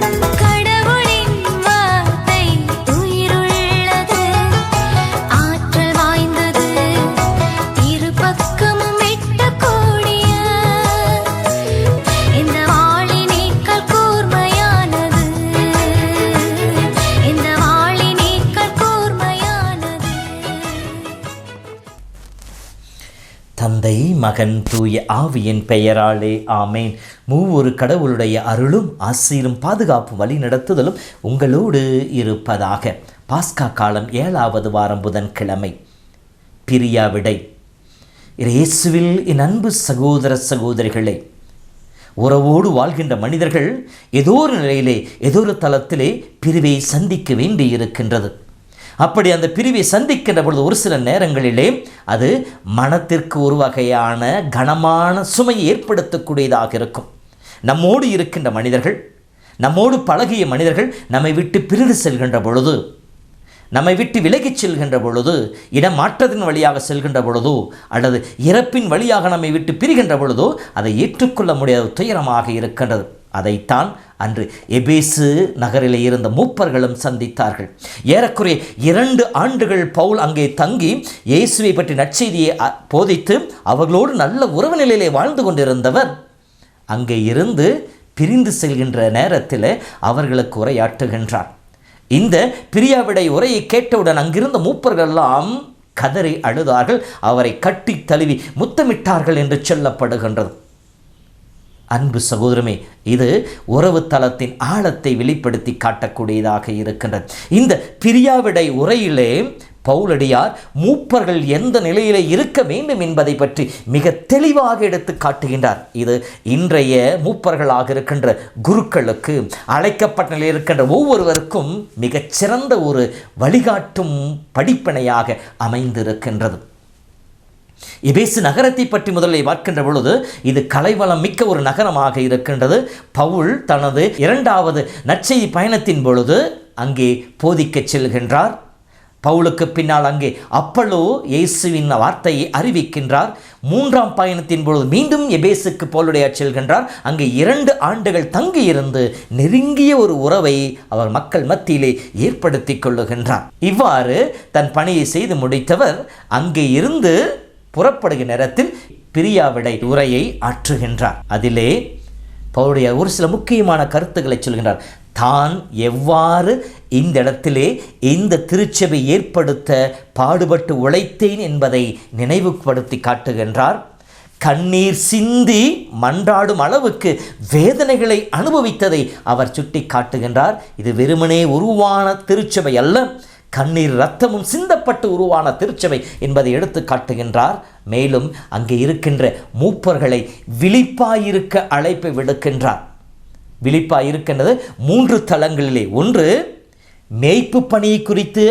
கடவுளின் மகன் தூய ஆவியின் பெயராலே ஆமேன். மூவொரு கடவுளுடைய அருளும் ஆசீரும் பாதுகாப்பு வழி நடத்துதலும் உங்களோடு இருப்பதாக. பாஸ்கா காலம் ஏழாவது வாரம் புதன்கிழமை. பிரியா விடை. இயேசுவில் என் அன்பு சகோதர சகோதரிகளே உறவோடு வாழ்கின்ற மனிதர்கள் ஏதோ ஒரு நிலையிலே ஏதோ ஒரு தளத்திலே பிரிவை சந்திக்க வேண்டி இருக்கின்றது அப்படி அந்த பிரிவை சந்திக்கின்ற பொழுது ஒரு சில நேரங்களிலே அது மனத்திற்கு ஒரு வகையான கனமான சுமையை ஏற்படுத்தக்கூடியதாக இருக்கும். நம்மோடு இருக்கின்ற மனிதர்கள் நம்மோடு பழகிய மனிதர்கள் நம்மை விட்டு பிரிந்து செல்கின்ற பொழுது நம்மை விட்டு விலகிச் செல்கின்ற பொழுது இடமாற்றத்தின் வழியாக செல்கின்ற பொழுதோ அல்லது இறப்பின் வழியாக நம்மை விட்டு பிரிகின்ற பொழுதோ அதை ஏற்றுக்கொள்ள முடியாத துயரமாக இருக்கின்றது. அதைத்தான் அன்று எபேசு நகரிலே இருந்த மூப்பர்களும் சந்தித்தார்கள். ஏறக்குறைய இரண்டு ஆண்டுகள் பவுல் அங்கே தங்கி இயேசுவை பற்றி நற்செய்தியை அ- போதித்து அவர்களோடு நல்ல உறவு நிலையிலே வாழ்ந்து கொண்டிருந்தவர். அங்கே இருந்து பிரிந்து செல்கின்ற நேரத்தில் அவர்களுக்கு உரையாற்றுகின்றார். இந்த பிரியாவிடை உரையை கேட்டவுடன் அங்கிருந்த மூப்பர்கள் எல்லாம் கதறி அழுதார்கள். அவரை கட்டி தழுவி முத்தமிட்டார்கள் என்று சொல்லப்படுகின்றது. அன்பு சகோதரமே இது உறவு தளத்தின் ஆழத்தை வெளிப்படுத்தி காட்டக்கூடியதாக இருக்கின்றது. இந்த பிரியாவிடை உரையிலே பவுலடியார் மூப்பர்கள் எந்த நிலையிலே இருக்க வேண்டும் என்பதை பற்றி மிக தெளிவாக எடுத்து காட்டுகின்றார். இது இன்றைய மூப்பர்களாக இருக்கின்ற குருக்களுக்கு அழைக்கப்பட்ட நிலையில் இருக்கின்ற ஒவ்வொருவருக்கும் மிகச் சிறந்த ஒரு வழிகாட்டும் படிப்பினையாக அமைந்திருக்கின்றது. எபேசு நகரத்தை பற்றி முதலில் பார்க்கின்ற பொழுது இது கலைவளம் மிக்க ஒரு நகரமாக இருக்கின்றது. பவுல் தனது இரண்டாவது நற்செய்தி பயணத்தின் பொழுது அங்கே போதிக்கச் செல்கின்றார். பவுலுக்கு பின்னால் அங்கே அப்பல்லோ இயேசுவின் வார்த்தையை அறிவிக்கின்றார். மூன்றாம் பயணத்தின் பொழுது மீண்டும் எபேசுக்கு பவுலுடைய செல்கின்றார். அங்கே இரண்டு ஆண்டுகள் தங்கியிருந்து நெருங்கிய ஒரு உறவை அவர் மக்கள் மத்தியிலே ஏற்படுத்தி கொள்ளுகின்றார். இவ்வாறு தன் பணியை செய்து முடித்தவர் அங்கே இருந்து புறப்படுகிற நேரத்தில் பிரியாவிடை உரையை ஆற்றுகின்றார். அதிலே பவுடைய ஒரு சில முக்கியமான கருத்துக்களை சொல்கின்றார். தான் எவ்வாறு இந்த இடத்திலே இந்த திருச்சபை ஏற்படுத்த பாடுபட்டு உழைத்தேன் என்பதை நினைவுபடுத்தி காட்டுகின்றார். கண்ணீர் சிந்தி மன்றாடும் அளவுக்கு வேதனைகளை அனுபவித்ததை அவர் சுட்டி காட்டுகின்றார் இது வெறுமனே உருவான திருச்சபை அல்ல. கண்ணீர் ரத்தமும் சிந்தப்பட்டு உருவான திருச்சபை என்பதை எடுத்து காட்டுகின்றார். மேலும் அங்கே இருக்கின்ற மூப்பர்களை விழிப்பாயிருக்க அழைப்பை விடுக்கின்றார். விழிப்பாய் இருக்கின்றது மூன்று தளங்களிலே. ஒன்று மேய்ப்பு பணி குறித்து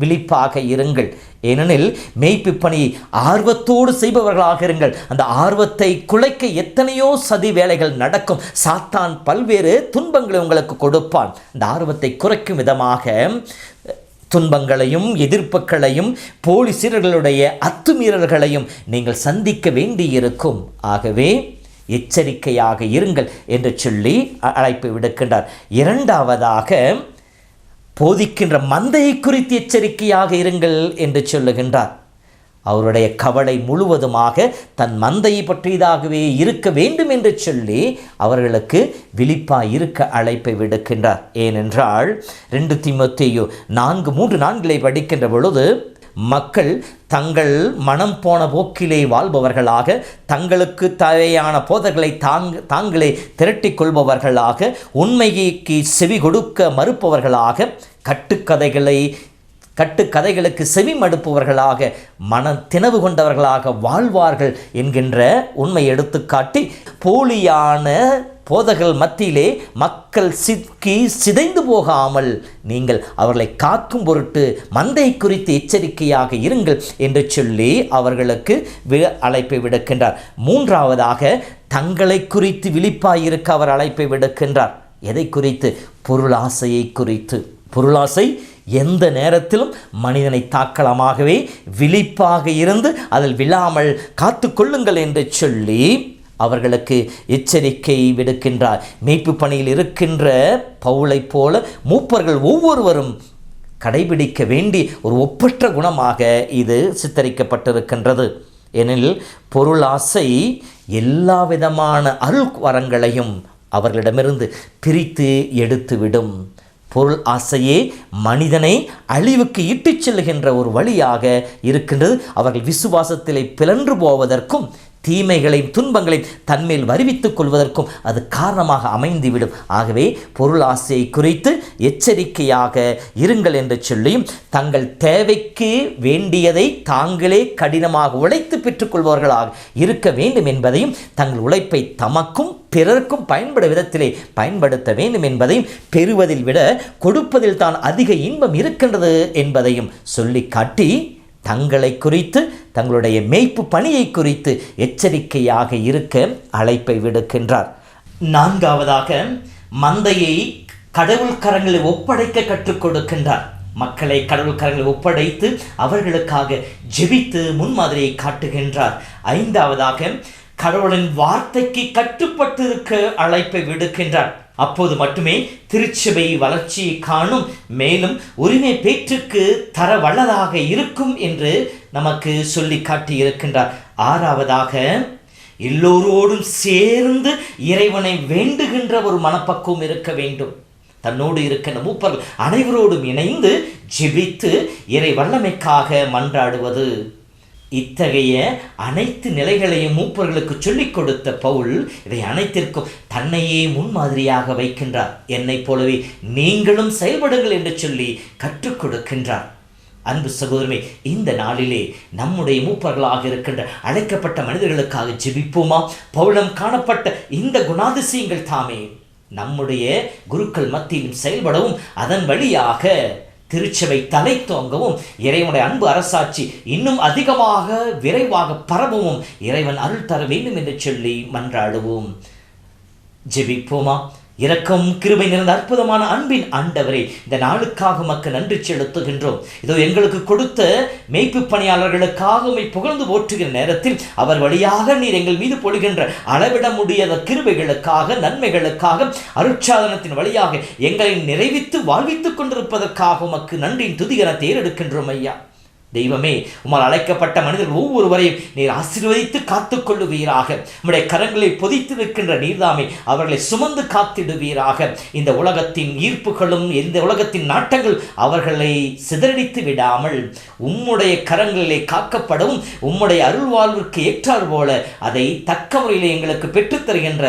விழிப்பாக இருங்கள். ஏனெனில் மேய்ப்பு பணியை ஆர்வத்தோடு செய்பவர்களாக இருங்கள். அந்த ஆர்வத்தை குலைக்க எத்தனையோ சதி வேலைகள் நடக்கும். சாத்தான் பல்வேறு துன்பங்களை உங்களுக்கு கொடுப்பான். அந்த ஆர்வத்தை குறைக்கும் விதமாக துன்பங்களையும் எதிர்ப்புகளையும் போலீசர்களுடைய அத்துமீறல்களையும் நீங்கள் சந்திக்க வேண்டியிருக்கும். ஆகவே எச்சரிக்கையாக இருங்கள் என்று சொல்லி அழைப்பு விடுக்கின்றார். இரண்டாவதாக போதிக்கின்ற மந்தையை குறித்து எச்சரிக்கையாக இருங்கள் என்று சொல்லுகின்றார். அவருடைய கவலை முழுவதுமாக தன் மந்தையை பற்றியதாகவே இருக்க வேண்டும் என்று சொல்லி அவர்களுக்கு விழிப்பாக இருக்க அழைப்பை விடுக்கின்றார். ஏனென்றால் ரெண்டு திமுத்தையோ நான்கு மூன்று நான்கிலே படிக்கின்ற பொழுது மக்கள் தங்கள் மனம் போன போக்கிலே வாழ்பவர்களாக தங்களுக்கு தேவையான போதர்களை தாங்க தாங்களே திரட்டி கொள்பவர்களாக உண்மைக்கு செவி கொடுக்க மறுப்பவர்களாக கட்டுக்கதைகளை கட்டுக்கதைகளுக்கு செவி மடுப்பவர்களாக மன தினவு கொண்டவர்களாக வாழ்வார்கள் என்கின்ற உண்மை எடுத்துக்காட்டி போலியான போதகள் மத்தியிலே மக்கள் சிக்கி சிதைந்து போகாமல் நீங்கள் அவர்களை காக்கும் பொருட்டு மந்தை குறித்து எச்சரிக்கையாக இருங்கள் என்று சொல்லி அவர்களுக்கு வி அழைப்பை விடுக்கின்றார். மூன்றாவதாக தங்களை குறித்து விழிப்பாயிருக்க அவர் அழைப்பை விடுக்கின்றார். எதை குறித்து? பொருளாசையை குறித்து. பொருளாசை எந்த நேரத்திலும் மனிதனை தாக்கலமாகவே விழிப்பாக இருந்து அதில் விழாமல் காத்து கொள்ளுங்கள் என்று சொல்லி அவர்களுக்கு எச்சரிக்கை விடுக்கின்றார். மீட்பு பணியில் இருக்கின்ற பவுளைப் போல மூப்பர்கள் ஒவ்வொருவரும் கடைபிடிக்க வேண்டி ஒரு ஒப்பற்ற குணமாக இது சித்தரிக்கப்பட்டிருக்கின்றது. எனில் பொருளாசை எல்லா விதமான அருள் வரங்களையும் அவர்களிடமிருந்து பிரித்து எடுத்துவிடும். பொருள் ஆசையே மனிதனை அழிவுக்கு இட்டுச் செல்கின்ற ஒரு வழியாக இருக்கின்றது. அவர்கள் விசுவாசத்திலே பிளன்று போவதற்கும் தீமைகளையும் துன்பங்களையும் தன்மேல் வருவித்துக் கொள்வதற்கும் அது காரணமாக அமைந்துவிடும். ஆகவே பொருள் ஆசையை குறித்து எச்சரிக்கையாக இருங்கள் என்று சொல்லியும் தங்கள் தேவைக்கு வேண்டியதை தாங்களே கடினமாக உழைத்து பெற்றுக்கொள்பவர்களாக இருக்க வேண்டும் என்பதையும் தங்கள் உழைப்பை தமக்கும் பிறருக்கும் பயன்படும் விதத்திலே பயன்படுத்த வேண்டும் என்பதையும் பெறுவதில் விட கொடுப்பதில் தான் அதிக இன்பம் இருக்கின்றது என்பதையும் சொல்லி காட்டி தங்களை குறித்து தங்களுடைய மேய்ப்பு பணியை குறித்து எச்சரிக்கையாக இருக்க அழைப்பை விடுக்கின்றார். நான்காவதாக மந்தையை கடவுள் கரங்களை ஒப்படைக்க கற்றுக் கொடுக்கின்றார். மக்களை கடவுள் கரங்களை ஒப்படைத்து அவர்களுக்காக ஜெபித்து முன்மாதிரியை காட்டுகின்றார். ஐந்தாவதாக கடவுளின் வார்த்தைக்கு கட்டுப்பட்டு இருக்க அழைப்பை விடுக்கின்றார். அப்போது மட்டுமே திருச்சபை வளர்ச்சியை காணும். மேலும் உரிமை பேற்றுக்கு தர வல்லதாக இருக்கும் என்று நமக்கு சொல்லி காட்டியிருக்கின்றார். ஆறாவதாக எல்லோரோடும் சேர்ந்து இறைவனை வேண்டுகின்ற ஒரு மனப்பக்குவம் இருக்க வேண்டும். தன்னோடு இருக்கின்ற மூப்பர்கள் அனைவரோடும் இணைந்து ஜெபித்து இறை வல்லமைக்காக மன்றாடுவது. இத்தகைய அனைத்து நிலைகளையும் மூப்பர்களுக்கு சொல்லிக் கொடுத்த பவுல் இதை அனைத்திற்கும் தன்னையே முன்மாதிரியாக வைக்கின்றார். என்னைப் போலவே நீங்களும் செயல்படுங்கள் என்று சொல்லி கற்றுக் கொடுக்கின்றார். அன்பு சகோதரமே இந்த நாளிலே நம்முடைய மூப்பர்களாக இருக்கின்ற அழைக்கப்பட்ட மனிதர்களுக்காக ஜெபிப்போமா? பவுலம் காணப்பட்ட இந்த குணாதிசயங்கள் தாமே. நம்முடைய குருக்கள் மத்தியிலும் செயல்படவும் அதன் வழியாக திருச்சபை தலை தோங்கவும் இறைவனுடைய அன்பு அரசாட்சி இன்னும் அதிகமாக விரைவாக பரவவும் இறைவன் அருள் தர வேண்டும் என்று சொல்லி மன்றாடுவோம். ஜெபிப்போமா? இரக்கம் கிருபை நிறைந்த அற்புதமான அன்பின் ஆண்டவரே இந்த நாளுக்காக மக்கள் நன்றி செலுத்துகின்றோம். இதோ எங்களுக்கு கொடுத்த மெய்ப்பு பணியாளர்களுக்காக புகழ்ந்து போற்றுகிற நேரத்தில் அவர் வழியாக நீர் எங்கள் மீது பொழுகின்ற அளவிட முடியாத கிருபைகளுக்காக நன்மைகளுக்காக அருட்சாதனத்தின் வழியாக எங்களை நிறைவித்து வாழ்வித்துக் கொண்டிருப்பதற்காக உமக்கு நன்றியின் துதிகரத்தை ஏறெடுக்கின்றோம் ஐயா. தெய்வமே உம்மால் அழைக்கப்பட்ட மனிதர்கள் ஒவ்வொருவரையும் நீர் ஆசீர்வதித்து காத்து கொள்ளுவீராக உம்முடைய கரங்களை பொதித்து நிற்கின்ற நீர்தாமே அவர்களை சுமந்து காத்திடுவீராக. இந்த உலகத்தின் ஈர்ப்புகளும் இந்த உலகத்தின் நாட்டங்கள் அவர்களை சிதறடித்து விடாமல் உம்முடைய கரங்களிலே காக்கப்படவும் உம்முடைய அருள்வாழ்விற்கு ஏற்றார் போல அதை தக்க முறையிலே எங்களுக்கு பெற்றுத்தருகின்ற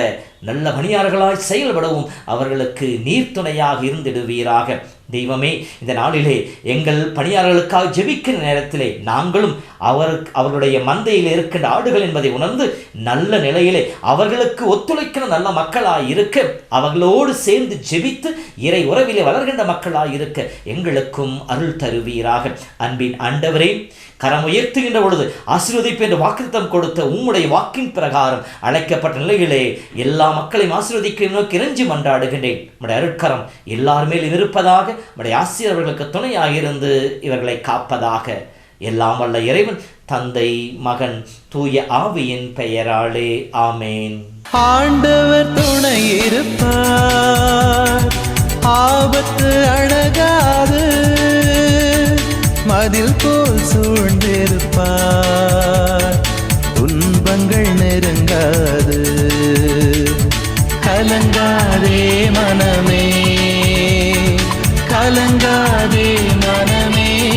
நல்ல பணியாளர்களாய் செயல்படவும் அவர்களுக்கு நீர்த்துணையாக இருந்திடுவீராக. தெய்வமே இந்த நாளிலே எங்கள் பணியாளர்களுக்காக ஜெபிக்கிற நேரத்திலே நாங்களும் அவர் அவர்களுடைய மந்தையில் இருக்கின்ற ஆடுகள் என்பதை உணர்ந்து நல்ல நிலையிலே அவர்களுக்கு ஒத்துழைக்கிற நல்ல மக்களாக இருக்க அவர்களோடு சேர்ந்து ஜெபித்து இறை உறவிலே வளர்கின்ற மக்களாக இருக்க எங்களுக்கும் அருள் தருவீராக. அன்பின் ஆண்டவரே கரம் உயர்த்துகின்ற பொழுது ஆசீர்வதிப்பு என்று வாக்குத்தம் கொடுத்த உம்முடைய வாக்கின் பிரகாரம் அழைக்கப்பட்ட நிலையிலே எல்லா மக்களையும் ஆசீர்வதிக்க நோக்கி இறைஞ்சி மன்றாடுகின்றேன். நம்முடைய அருட்கரம் எல்லார் மேலும் இருப்பதாக நம்முடைய ஆசிரியர்களுக்கு துணையாக இருந்து இவர்களை காப்பதாக. எல்லாம் வல்ல இறைவன் தந்தை மகன் தூய ஆவியின் பெயராலே ஆமேன். ஆண்டவர் துணை இருப்பார். ஆபத்து அழகாது மதில் போல் சூழ்ந்திருப்பார். துன்பங்கள் நெருங்காது. கலங்காதே மனமே.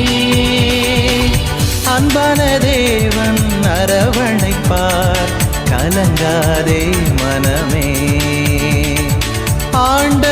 அன்பான தேவன் அரவணைப்பார். கலங்காதே மனமே. ஆண்ட